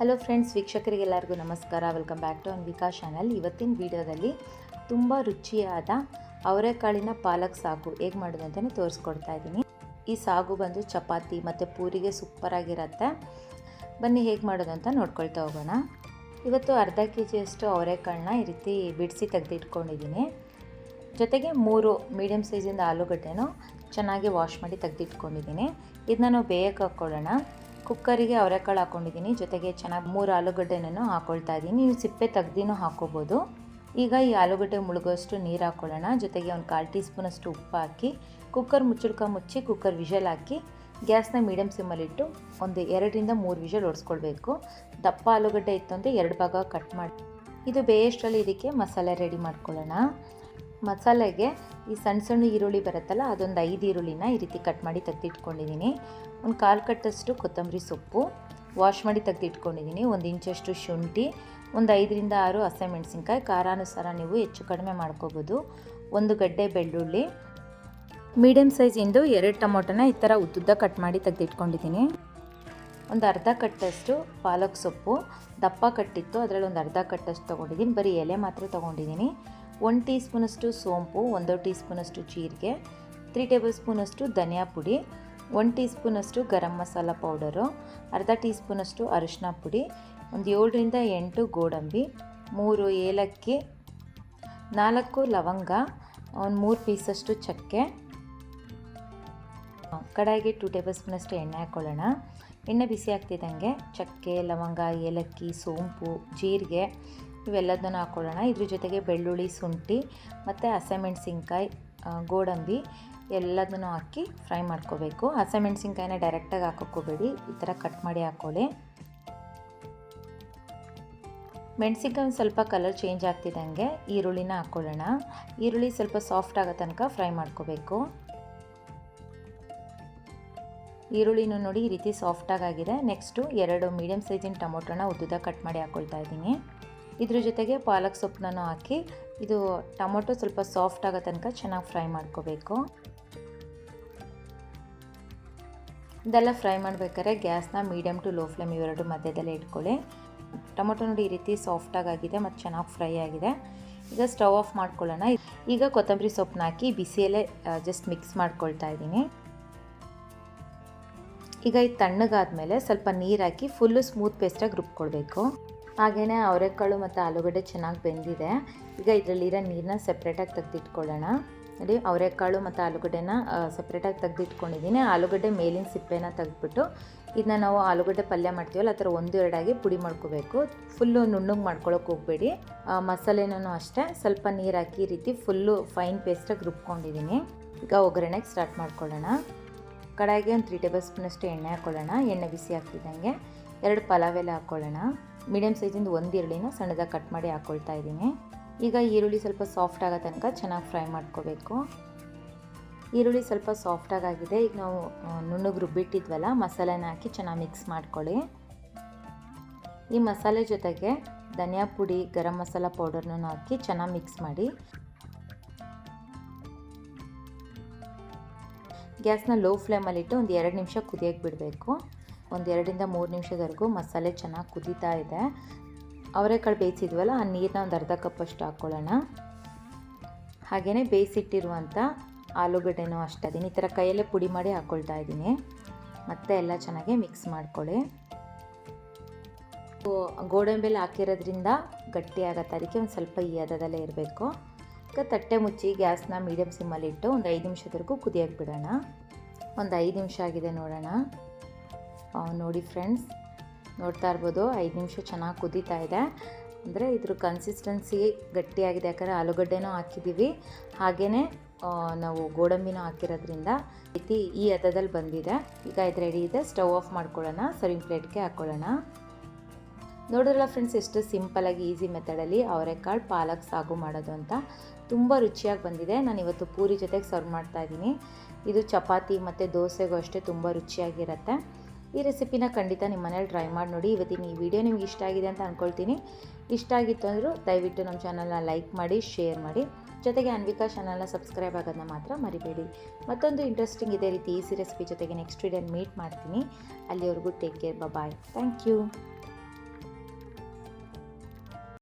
Hello friends ವೀಕ್ಷಕರಿಗೆಲ್ಲರಿಗೂ ನಮಸ್ಕಾರ. Welcome back to Anvika channel ಇವತ್ತಿನ ವಿಡಿಯೋದಲ್ಲಿ ತುಂಬ ರುಚಿಯಾದ ಅವರೆಕಾಳಿನ ಪಾಲಕ್ ಸಾಗು ಹೇಗೆ ಮಾಡೋದು ಅಂತಲೇ ತೋರಿಸ್ಕೊಡ್ತಾ ಇದ್ದೀನಿ. ಈ ಸಾಗು ಬಂದು ಚಪಾತಿ ಮತ್ತು ಪೂರಿಗೆ ಸೂಪರಾಗಿರುತ್ತೆ ಬನ್ನಿ ಹೇಗೆ ಮಾಡೋದು ಅಂತ ನೋಡ್ಕೊಳ್ತಾ ಹೋಗೋಣ. ಇವತ್ತು ಅರ್ಧ ಕೆ ಜಿಯಷ್ಟು ಅವರೆಕಾಳನ್ನ ಈ ರೀತಿ ಬಿಡಿಸಿ ತೆಗೆದಿಟ್ಕೊಂಡಿದ್ದೀನಿ. ಜೊತೆಗೆ ಮೂರು ಮೀಡಿಯಮ್ ಸೈಜಿಂದ ಆಲೂಗಡ್ಡೆನೂ ಚೆನ್ನಾಗಿ ವಾಶ್ ಮಾಡಿ ತೆಗೆದಿಟ್ಕೊಂಡಿದ್ದೀನಿ. ಇದನ್ನ ನಾವು ಬೇಯಕ್ಕೆ ಹಾಕ್ಕೊಳ್ಳೋಣ. ಕುಕ್ಕರಿಗೆ ಅವರೆಕಾಳು ಹಾಕ್ಕೊಂಡಿದ್ದೀನಿ ಜೊತೆಗೆ ಚೆನ್ನಾಗಿ ಮೂರು ಆಲೂಗಡ್ಡೆನೂ ಹಾಕ್ಕೊಳ್ತಾ ಇದ್ದೀನಿ. ನೀವು ಸಿಪ್ಪೆ ತೆಗ್ದಿನೂ ಹಾಕ್ಕೋಬೋದು ಈಗ ಈ ಆಲೂಗಡ್ಡೆ ಮುಳುಗೋಷ್ಟು ನೀರು ಹಾಕ್ಕೊಳ್ಳೋಣ ಜೊತೆಗೆ ಒಂದು ಕಾಲು ಟೀ ಸ್ಪೂನಷ್ಟು ಉಪ್ಪು ಹಾಕಿ, ಕುಕ್ಕರ್ ಮುಚ್ಚುಳ್ಕ ಮುಚ್ಚಿ ಕುಕ್ಕರ್ ವಿಷಲ್ ಹಾಕಿ, ಗ್ಯಾಸ್ನ ಮೀಡಿಯಮ್ ಸಿಮ್ಮಲ್ಲಿಟ್ಟು ಒಂದು ಎರಡರಿಂದ ಮೂರು ವಿಷಲ್ ಓಡಿಸ್ಕೊಳ್ಬೇಕು ದಪ್ಪ ಆಲೂಗಡ್ಡೆ ಇತ್ತು ಅಂದರೆ ಎರಡು ಭಾಗ ಕಟ್ ಮಾಡಿ, ಇದು ಬೇಯಷ್ಟರಲ್ಲಿ ಇದಕ್ಕೆ ಮಸಾಲೆ ರೆಡಿ ಮಾಡ್ಕೊಳ್ಳೋಣ. ಮಸಾಲೆಗೆ ಈ ಸಣ್ಣ ಸಣ್ಣ ಈರುಳ್ಳಿ ಬರುತ್ತಲ್ಲ, ಅದೊಂದು ಐದು ಈರುಳ್ಳಿನ ಈ ರೀತಿ ಕಟ್ ಮಾಡಿ ತೆಗೆದಿಟ್ಕೊಂಡಿದ್ದೀನಿ. ಒಂದು ಕಾಲು ಕಟ್ಟಷ್ಟು ಕೊತ್ತಂಬರಿ ಸೊಪ್ಪು ವಾಶ್ ಮಾಡಿ ತೆಗೆದಿಟ್ಕೊಂಡಿದ್ದೀನಿ. ಒಂದು ಇಂಚಷ್ಟು ಶುಂಠಿ, ಒಂದು ಐದರಿಂದ ಆರು ಹಸಿಮೆಣ್ಸಿನ್ಕಾಯಿ ಖಾರಾನುಸಾರ ನೀವು ಹೆಚ್ಚು ಕಡಿಮೆ ಮಾಡ್ಕೋಬೋದು. ಒಂದು ಗಡ್ಡೆ ಬೆಳ್ಳುಳ್ಳಿ ಮೀಡಿಯಮ್ ಸೈಜಿಂದು ಎರಡು ಟೊಮೊಟೊನ ಈ ಥರ ಉದ್ದುದ್ದ ಕಟ್ ಮಾಡಿ ತೆಗೆದಿಟ್ಕೊಂಡಿದ್ದೀನಿ. ಒಂದು ಅರ್ಧ ಕಟ್ಟಷ್ಟು ಪಾಲಕ್ ಸೊಪ್ಪು, ದಪ್ಪ ಕಟ್ಟಿತ್ತು, ಅದರಲ್ಲಿ ಒಂದು ಅರ್ಧ ಕಟ್ಟಷ್ಟು ತೊಗೊಂಡಿದ್ದೀನಿ. ಬರೀ ಎಲೆ ಮಾತ್ರ ತೊಗೊಂಡಿದ್ದೀನಿ. ಒನ್ ಟೀ ಸ್ಪೂನಷ್ಟು ಸೋಂಪು, ಒಂದು ಟೀ ಸ್ಪೂನಷ್ಟು ಜೀರಿಗೆ, ತ್ರೀ ಟೇಬಲ್ ಸ್ಪೂನಷ್ಟು ಧನಿಯಾ ಪುಡಿ ಒನ್ ಟೀ ಸ್ಪೂನಷ್ಟು ಗರಂ ಮಸಾಲ ಪೌಡರು, ಅರ್ಧ ಟೀ ಸ್ಪೂನಷ್ಟು ಅರಿಶಿನ ಪುಡಿ, ಒಂದು ಏಳರಿಂದ ಎಂಟು ಗೋಡಂಬಿ, ಮೂರು ಏಲಕ್ಕಿ, ನಾಲ್ಕು ಲವಂಗ, ಒಂದು ಮೂರು ಪೀಸಷ್ಟು ಚಕ್ಕೆ, ಕಡಾಯಿಗೆ ಟೂ ಟೇಬಲ್ ಸ್ಪೂನಷ್ಟು ಎಣ್ಣೆ ಹಾಕ್ಕೊಳ್ಳೋಣ ಎಣ್ಣೆ ಬಿಸಿ ಆಗ್ತಿದ್ದಂಗೆ ಚಕ್ಕೆ, ಲವಂಗ, ಏಲಕ್ಕಿ, ಸೋಂಪು, ಜೀರಿಗೆ ಇವೆಲ್ಲದನ್ನು ಹಾಕ್ಕೊಳ್ಳೋಣ. ಇದ್ರ ಜೊತೆಗೆ ಬೆಳ್ಳುಳ್ಳಿ, ಶುಂಠಿ, ಮತ್ತು ಹಸೆಮೆಣಸಿನ್ಕಾಯಿ ಗೋಡಂಬಿ ಎಲ್ಲದನ್ನು ಹಾಕಿ ಫ್ರೈ ಮಾಡ್ಕೋಬೇಕು. ಹಸಿಮೆಣ್ಸಿನ್ಕಾಯಿನ ಡೈರೆಕ್ಟಾಗಿ ಹಾಕೋಕ್ಕೋಬೇಡಿ ಈ ಥರ ಕಟ್ ಮಾಡಿ ಹಾಕ್ಕೊಳ್ಳಿ ಮೆಣಸಿನ್ಕಾಯಿ ಸ್ವಲ್ಪ ಕಲರ್ ಚೇಂಜ್ ಆಗ್ತಿದ್ದಂಗೆ ಈರುಳ್ಳಿನ ಹಾಕ್ಕೊಳ್ಳೋಣ. ಈರುಳ್ಳಿ ಸ್ವಲ್ಪ ಸಾಫ್ಟ್ ಆಗೋ ತನಕ ಫ್ರೈ ಮಾಡ್ಕೋಬೇಕು. ಈರುಳ್ಳಿನೂ ನೋಡಿ ಈ ರೀತಿ ಸಾಫ್ಟಾಗಿ ಆಗಿದೆ. ನೆಕ್ಸ್ಟು ಎರಡು ಮೀಡಿಯಮ್ ಸೈಜಿನ ಟೊಮೊಟೊನ ಉದ್ದುದ ಕಟ್ ಮಾಡಿ ಹಾಕ್ಕೊಳ್ತಾ ಇದ್ದೀನಿ. ಇದ್ರ ಜೊತೆಗೆ ಪಾಲಕ್ ಸೊಪ್ಪನ್ನು ಹಾಕಿ, ಇದು ಟೊಮೊಟೊ ಸ್ವಲ್ಪ ಸಾಫ್ಟ್ ಆಗೋ ತನಕ ಚೆನ್ನಾಗಿ ಫ್ರೈ ಮಾಡ್ಕೋಬೇಕು. ಇದೆಲ್ಲ ಫ್ರೈ ಮಾಡಬೇಕಾದ್ರೆ ಗ್ಯಾಸ್ನ ಮೀಡಿಯಮ್ ಟು ಲೋ ಫ್ಲೇಮ್ ಇವೆರಡು ಮಧ್ಯದಲ್ಲೇ ಇಟ್ಕೊಳ್ಳಿ. ಟೊಮೊಟೊ ನೋಡಿ ಈ ರೀತಿ ಸಾಫ್ಟಾಗಿ ಆಗಿದೆ ಮತ್ತು ಚೆನ್ನಾಗಿ ಫ್ರೈ ಆಗಿದೆ. ಈಗ ಸ್ಟವ್ ಆಫ್ ಮಾಡ್ಕೊಳ್ಳೋಣ. ಈಗ ಕೊತ್ತಂಬರಿ ಸೊಪ್ಪನ್ನ ಹಾಕಿ ಬಿಸಿಯಲ್ಲೇ ಜಸ್ಟ್ ಮಿಕ್ಸ್ ಮಾಡ್ಕೊಳ್ತಾ ಇದ್ದೀನಿ. ಈಗ ಇದು ತಣ್ಣಗಾದ ಮೇಲೆ ಸ್ವಲ್ಪ ನೀರು ಹಾಕಿ ಫುಲ್ಲು ಸ್ಮೂತ್ ಪೇಸ್ಟಾಗಿ ರುಬ್ಕೊಳ್ಬೇಕು. ಹಾಗೆಯೇ ಅವರೆಕಾಳು ಮತ್ತು ಆಲೂಗಡ್ಡೆ ಚೆನ್ನಾಗಿ ಬೆಂದಿದೆ. ಈಗ ಇದರಲ್ಲಿರೋ ನೀರನ್ನ ಸಪ್ರೇಟಾಗಿ ತೆಗೆದಿಟ್ಕೊಳ್ಳೋಣ. ನೋಡಿ, ಅವರೆಕಾಳು ಮತ್ತು ಆಲೂಗಡ್ಡೆನ ಸಪ್ರೇಟಾಗಿ ತೆಗೆದಿಟ್ಕೊಂಡಿದ್ದೀನಿ. ಆಲೂಗಡ್ಡೆ ಮೇಲಿನ ಸಿಪ್ಪೆನ ತೆಗೆದ್ಬಿಟ್ಟು ಇದನ್ನ ನಾವು ಆಲೂಗಡ್ಡೆ ಪಲ್ಯ ಮಾಡ್ತೀವಲ್ಲ, ಆ ಥರ ಒಂದು ಎರಡಾಗಿ ಪುಡಿ ಮಾಡ್ಕೋಬೇಕು. ಫುಲ್ಲು ನುಣ್ಣಗೆ ಮಾಡ್ಕೊಳ್ಳೋಕೆ ಹೋಗಬೇಡಿ. ಮಸಾಲೆನೂ ಅಷ್ಟೇ. ಸ್ವಲ್ಪ ನೀರು ಹಾಕಿ ರೀತಿ ಫುಲ್ಲು ಫೈನ್ ಪೇಸ್ಟಾಗಿ ರುಬ್ಕೊಂಡಿದ್ದೀನಿ. ಈಗ ಒಗ್ಗರಣೆಗೆ ಸ್ಟಾರ್ಟ್ ಮಾಡ್ಕೊಳ್ಳೋಣ. ಕಡಾಯಿಗೆ ಒಂದು ತ್ರೀ ಟೇಬಲ್ ಸ್ಪೂನಷ್ಟು ಎಣ್ಣೆ ಹಾಕ್ಕೊಳ್ಳೋಣ ಎಣ್ಣೆ ಬಿಸಿ ಹಾಕ್ತಿದ್ದಂಗೆ ಎರಡು ಪಲಾವ್ ಎಲೆ ಹಾಕ್ಕೊಳ್ಳೋಣ ಮೀಡಿಯಮ್ ಸೈಜಿಂದ ಒಂದು ಈರುಳ್ಳಿನ ಸಣ್ಣದಾಗಿ ಕಟ್ ಮಾಡಿ ಹಾಕ್ಕೊಳ್ತಾ ಇದ್ದೀನಿ. ಈಗ ಈರುಳ್ಳಿ ಸ್ವಲ್ಪ ಸಾಫ್ಟ್ ಆಗೋ ತನಕ ಚೆನ್ನಾಗಿ ಫ್ರೈ ಮಾಡ್ಕೋಬೇಕು. ಈರುಳ್ಳಿ ಸ್ವಲ್ಪ ಸಾಫ್ಟಾಗಿ ಆಗಿದೆ ಈಗ ನಾವು ನುಣ್ಣಗೆ ರುಬ್ಬಿಟ್ಟಿದ್ವಲ್ಲ, ಮಸಾಲೆನ ಹಾಕಿ ಚೆನ್ನಾಗಿ ಮಿಕ್ಸ್ ಮಾಡ್ಕೊಳ್ಳಿ. ಈ ಮಸಾಲೆ ಜೊತೆಗೆ ಧನಿಯಾ ಪುಡಿ, ಗರಂ ಮಸಾಲ ಪೌಡರ್ನೂ ಹಾಕಿ ಚೆನ್ನಾಗಿ ಮಿಕ್ಸ್ ಮಾಡಿ. ಗ್ಯಾಸ್ನ ಲೋ ಫ್ಲೇಮಲ್ಲಿಟ್ಟು ಒಂದು ಎರಡು ನಿಮಿಷ ಕುದಿಯೋಕ್ಕೆ ಬಿಡಬೇಕು. ಒಂದು ಎರಡರಿಂದ ಮೂರು ನಿಮಿಷದವರೆಗೂ ಮಸಾಲೆ ಚೆನ್ನಾಗಿ ಕುದೀತಾ ಇದೆ. ಅವರೆಕಾಳು ಬೇಯಿಸಿದ್ವಲ್ಲ, ಆ ನೀರನ್ನ ಒಂದು ಅರ್ಧ ಕಪ್ಪಷ್ಟು ಹಾಕ್ಕೊಳ್ಳೋಣ ಹಾಗೆಯೇ ಬೇಯಿಸಿಟ್ಟಿರುವಂಥ ಆಲೂಗಡ್ಡೆನೂ ಅಷ್ಟೇ, ಅದೀನಿ ಈ ಥರ ಕೈಯಲ್ಲೇ ಪುಡಿ ಮಾಡಿ ಹಾಕ್ಕೊಳ್ತಾ ಇದ್ದೀನಿ. ಮತ್ತೆ ಎಲ್ಲ ಚೆನ್ನಾಗಿ ಮಿಕ್ಸ್ ಮಾಡ್ಕೊಳ್ಳಿ. ಗೋಡಂಬಿಯಲ್ಲಿ ಹಾಕಿರೋದ್ರಿಂದ ಗಟ್ಟಿ ಅದಕ್ಕೆ ಒಂದು ಸ್ವಲ್ಪ ಈ ಹದದಲ್ಲೇ ಇರಬೇಕು. ಈಗ ತಟ್ಟೆ ಮುಚ್ಚಿ ಗ್ಯಾಸ್ನ ಮೀಡಿಯಮ್ ಸಿಮ್ಮಲ್ಲಿಟ್ಟು ಒಂದು ಐದು ನಿಮಿಷದವರೆಗೂ ಕುದಿಯೋಕ್ಕೆ ಬಿಡೋಣ. ಒಂದು ಐದು ನಿಮಿಷ ಆಗಿದೆ ನೋಡೋಣ. ನೋಡಿ ಫ್ರೆಂಡ್ಸ್, ನೋಡ್ತಾ ಇರ್ಬೋದು, ಐದು ನಿಮಿಷ ಚೆನ್ನಾಗಿ ಕುದೀತಾ ಇದೆ. ಅಂದರೆ ಇದ್ರ ಕನ್ಸಿಸ್ಟೆನ್ಸಿ ಗಟ್ಟಿಯಾಗಿದೆ, ಯಾಕಂದರೆ ಆಲೂಗಡ್ಡೆನೂ ಹಾಕಿದ್ದೀವಿ. ಹಾಗೆಯೇ ನಾವು ಗೋಡಂಬಿನೂ ಹಾಕಿರೋದ್ರಿಂದ ರೀತಿ ಈ ಹದದಲ್ಲಿ ಬಂದಿದೆ. ಈಗ ಇದು ರೆಡಿ ಇದೆ ಸ್ಟವ್ ಆಫ್ ಮಾಡ್ಕೊಳ್ಳೋಣ ಸರ್ವಿಂಗ್ ಪ್ಲೇಟ್ಗೆ ಹಾಕ್ಕೊಳ್ಳೋಣ ನೋಡಿದ್ರಲ್ಲ ಫ್ರೆಂಡ್ಸ್, ಎಷ್ಟು ಸಿಂಪಲಾಗಿ ಈಸಿ ಮೆಥಡಲ್ಲಿ ಅವರೆಕಾಳು ಪಾಲಕ್ ಸಾಗು ಮಾಡೋದು ಅಂತ ತುಂಬ ರುಚಿಯಾಗಿ ಬಂದಿದೆ. ನಾನು ಇವತ್ತು ಪೂರಿ ಜೊತೆಗೆ ಸರ್ವ್ ಮಾಡ್ತಾ ಇದ್ದೀನಿ. ಇದು ಚಪಾತಿ ಮತ್ತು ದೋಸೆಗೂ ಅಷ್ಟೇ ತುಂಬ ರುಚಿಯಾಗಿರುತ್ತೆ. ಈ ರೆಸಿಪಿನ ಖಂಡಿತ ನಿಮ್ಮ ಮನೇಲಿ ಟ್ರೈ ಮಾಡಿ ನೋಡಿ. ಇವತ್ತಿನ ಈ ವಿಡಿಯೋ ನಿಮ್ಗೆ ಇಷ್ಟ ಆಗಿದೆ ಅಂತ ಅಂದ್ಕೊಳ್ತೀನಿ ಇಷ್ಟ ಆಗಿತ್ತು ಅಂದರೂ ದಯವಿಟ್ಟು ನಮ್ಮ ಚಾನಲ್ನ ಲೈಕ್ ಮಾಡಿ ಶೇರ್ ಮಾಡಿ. ಜೊತೆಗೆ ಅನ್ವಿಕಾ ಚಾನಲ್ನ ಸಬ್ಸ್ಕ್ರೈಬ್ ಆಗೋದನ್ನ ಮಾತ್ರ ಮರಿಬೇಡಿ. ಮತ್ತೊಂದು ಇಂಟ್ರೆಸ್ಟಿಂಗ್ ಇದೇ ರೀತಿ ಈಸಿ ರೆಸಿಪಿ ಜೊತೆಗೆ ನೆಕ್ಸ್ಟ್ ವಿಡಿಯೋ ಮೀಟ್ ಮಾಡ್ತೀನಿ. ಅಲ್ಲಿವರೆಗೂ take care bye thank you